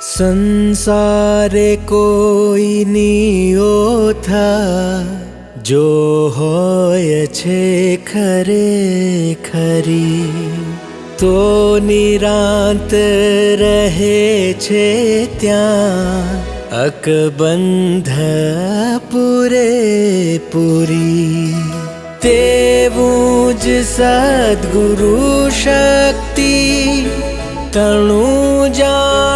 સંસારે કોઈની ઓથા જો હોય છે ખરે ખરી, તો નિરાંત રહે છે ત્યાં. અકબંધ પૂરે પૂરી. તેવું જ સદગુરુ શક્તિ, તણું જાણવું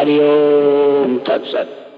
हरि ओम तत्सत